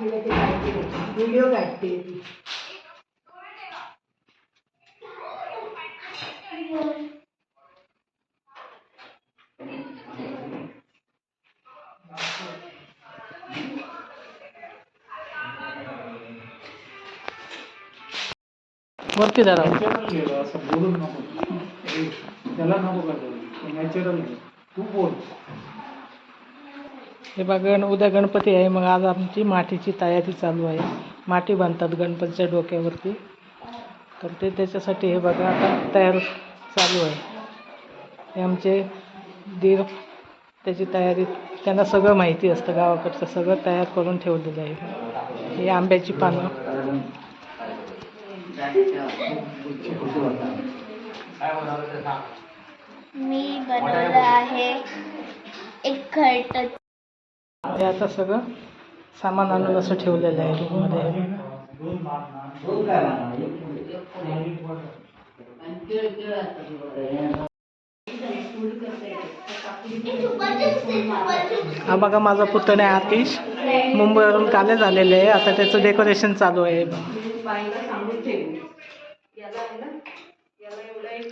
Video काढते. ती वरती जरा असं बोलून नको. त्याला नको का नॅचरल तू बोल. हे बघा गण उद्या गणपती आहे मग आज आमची मातीची तयारी चालू आहे. माती बांधतात गणपतीच्या डोक्यावरती. तर ते त्याच्यासाठी हे बघा आता तयार चालू आहे. हे आमचे दीर त्याची तयारी त्यांना सगळं माहिती असतं गावाकडचं सगळं तयार करून ठेवलेलं आहे. हे आंब्याची पानं. मी बनवलं आहे एक घरट हे आता सगळं सामान आणून असं ठेवलेलं आहे रूममध्ये. हा बघा माझा पुतण्या आतिश मुंबईवरून कालच आलेले आहे. आता त्याचं डेकोरेशन चालू आहे.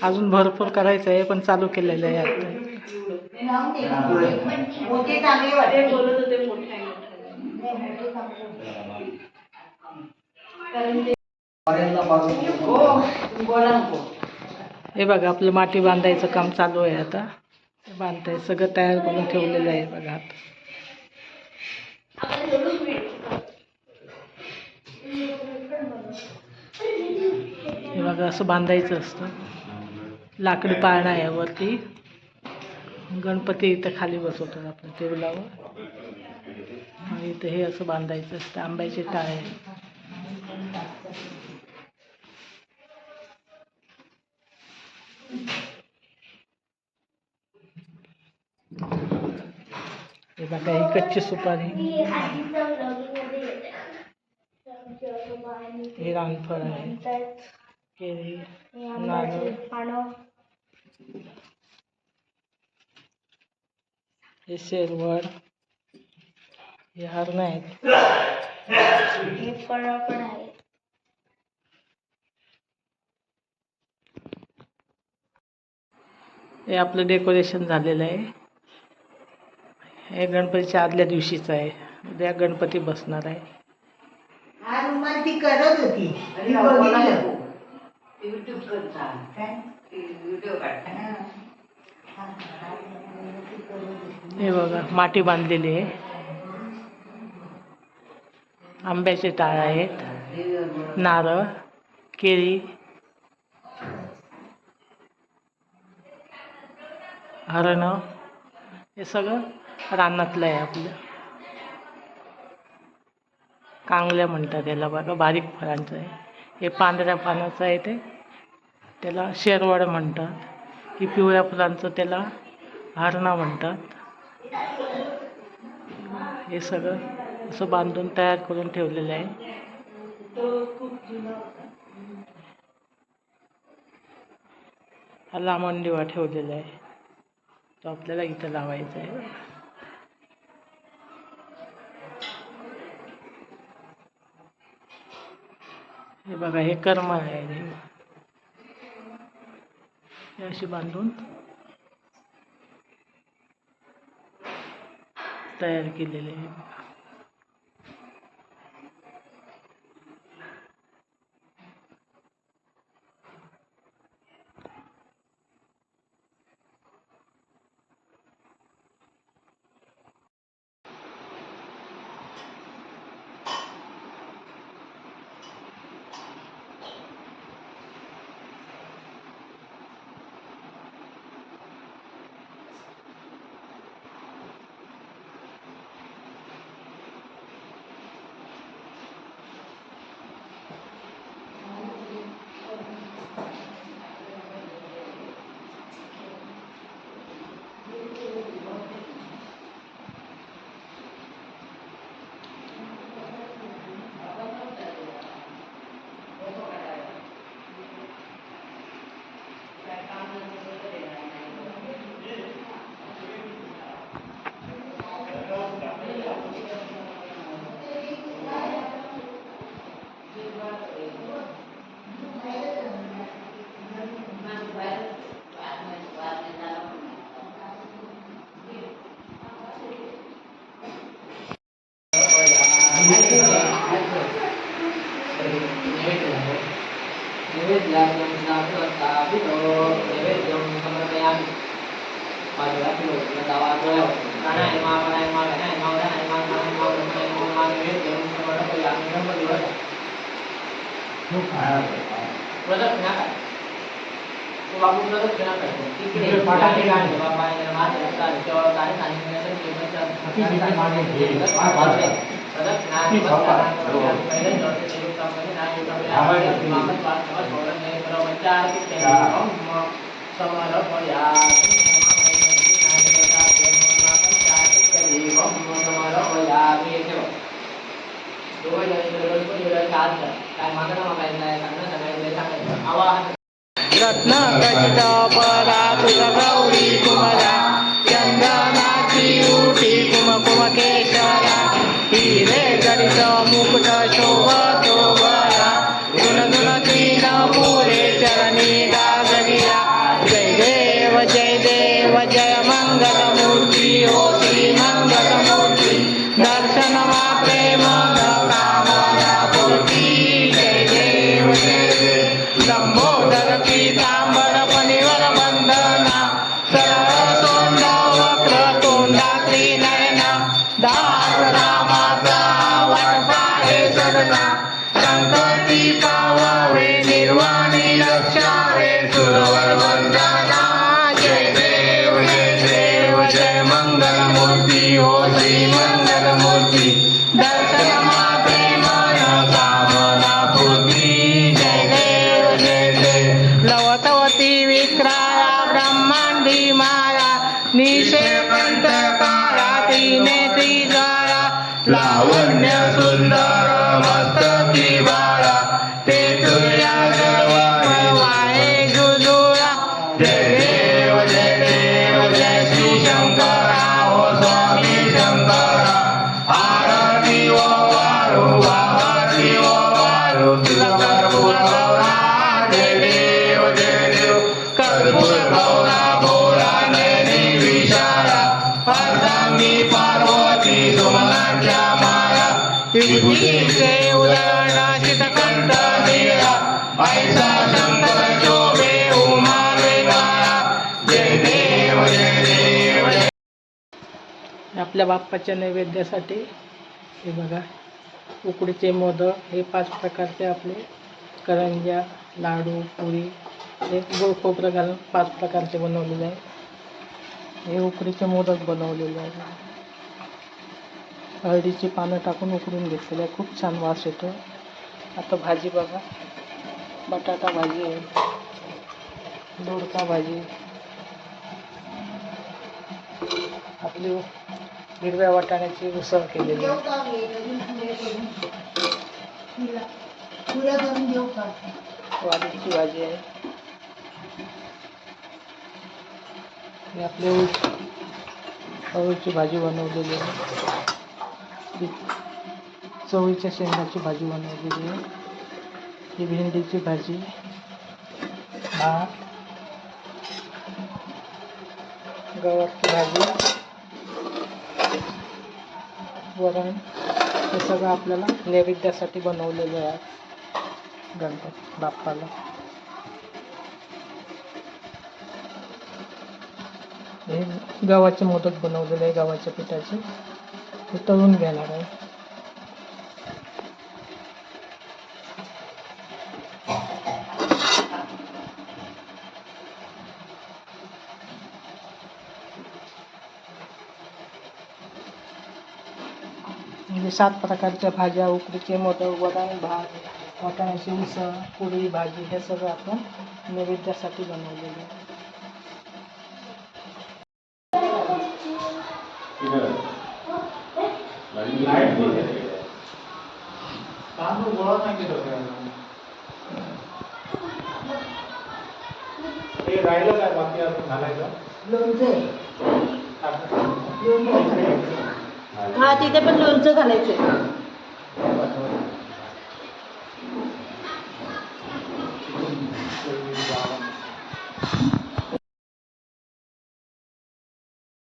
अजून भरपूर करायचं आहे पण चालू केलेलं आहे आता. हे बघा आपलं माती बांधायचं काम चालू आहे आता. बांधताय सगळं तयार करून ठेवलेलं आहे बघा आता हे बघा असं बांधायचं असतं. लाकडी पाळणा आहे वरती. गणपती इथं खाली बसवतात आपण टेबलावर. आणि इथं हे असं बांधायचं असतं आंब्याचे टाळे. हे बघा ही कच्ची सुपारी. हे रानफळ आहे. केळी हे नारळ पानं. हे शेरवड हे हरणं आहेत. हे फळं पण आहेत. हे आपलं डेकोरेशन झालेलं आहे. हे गणपतीच्या आदल्या दिवशीचं आहे. उद्या गणपती बसणार आहे. ती करत होती. काय? हे बघा माती बांधलेली आहे. आंब्याचे टाळ आहेत. नारळ केळी. हरणं. हे सगळं रानातलं आहे आपलं. कांगल्या म्हणतात त्याला बघा बारीक फळांचं आहे. हे पांढऱ्या पानाचं आहे ते. त्याला शेरवड म्हणतात. की पिवळ्या फुलांचं त्याला हरणा म्हणतात. हे सगळं असं बांधून तयार करून ठेवलेलं आहे. हा लांबण दिवा ठेवलेला आहे. तो आपल्याला इथं लावायचा आहे. हे बघा हे कर्म आहे हे. हे अशी बांधून तयार केलेले आहे. पाचव्या किलो दवाजवळ प्राणायामा प्राणायामा प्राणायामा प्राणायामा प्राणायामा प्राणायामा नैवेद्यं समर्पयामि गणपतीवर प्रदक्षिणा करा तो बाबू प्रदक्षिणा करतो तिकडे पाठाचे गाणे बाबा माझ्या चळ काय आवाहन रत्न खचित परातुर गौरी कुमरा चंदनाची उठी कुमकुम केशरा हिरे जडित मुकुट शोभतो गुण गुण तीन पुरे चरणी गाजगिया जय देव जय देव जय मंगल लावण्य सुंदर मस्तकी ऐसा शंकर शोभे उमा जय देव जय देव आपल्या बाप्पाच्या नैवेद्यासाठी हे बघा उकडीचे मोदक हे पाच प्रकारचे आपले करंज्या लाडू पुरी हे गोड खोबरं घालून पाच प्रकारचे बनवलेले आहे. हे उकडीचे मोदक बनवलेले आहे हळदीची पानं टाकून उकडून घेतलेले आहे खूप छान वास येतो. आता भाजी बघा. बटाटा भाजी आहे. दोडका भाजी. आपली हिरव्या वाटाण्याची उसळ केलेली आहे. वालीची भाजी आहे. आपली अळूची भाजी बनवलेली आहे. ही चवळीच्या शेंगाची भाजी बनवलेली आहे. ही भेंडीची भाजी भात गव्हाची भाजी वरण हे सगळं आपल्याला नैवेद्यासाठी बनवलेलं आहे. गणपती बाप्पाला. हे गव्हाचे मोदक बनवलेले आहे गव्हाच्या पिठाचे. घेणार आहे म्हणजे सात प्रकारच्या भाज्या उकडीचे मोदक वरण भात वाटाण्याची उसळ पुरी भाजी हे सगळं आपण नैवेद्यासाठी बनवलेलं तांदूळ गोळा नाही केलं हे राहिलं काय बाकी घालायचं लोणचं आहे. लोणचं घालायचं. हा तिथे पण लोणचं घालायचं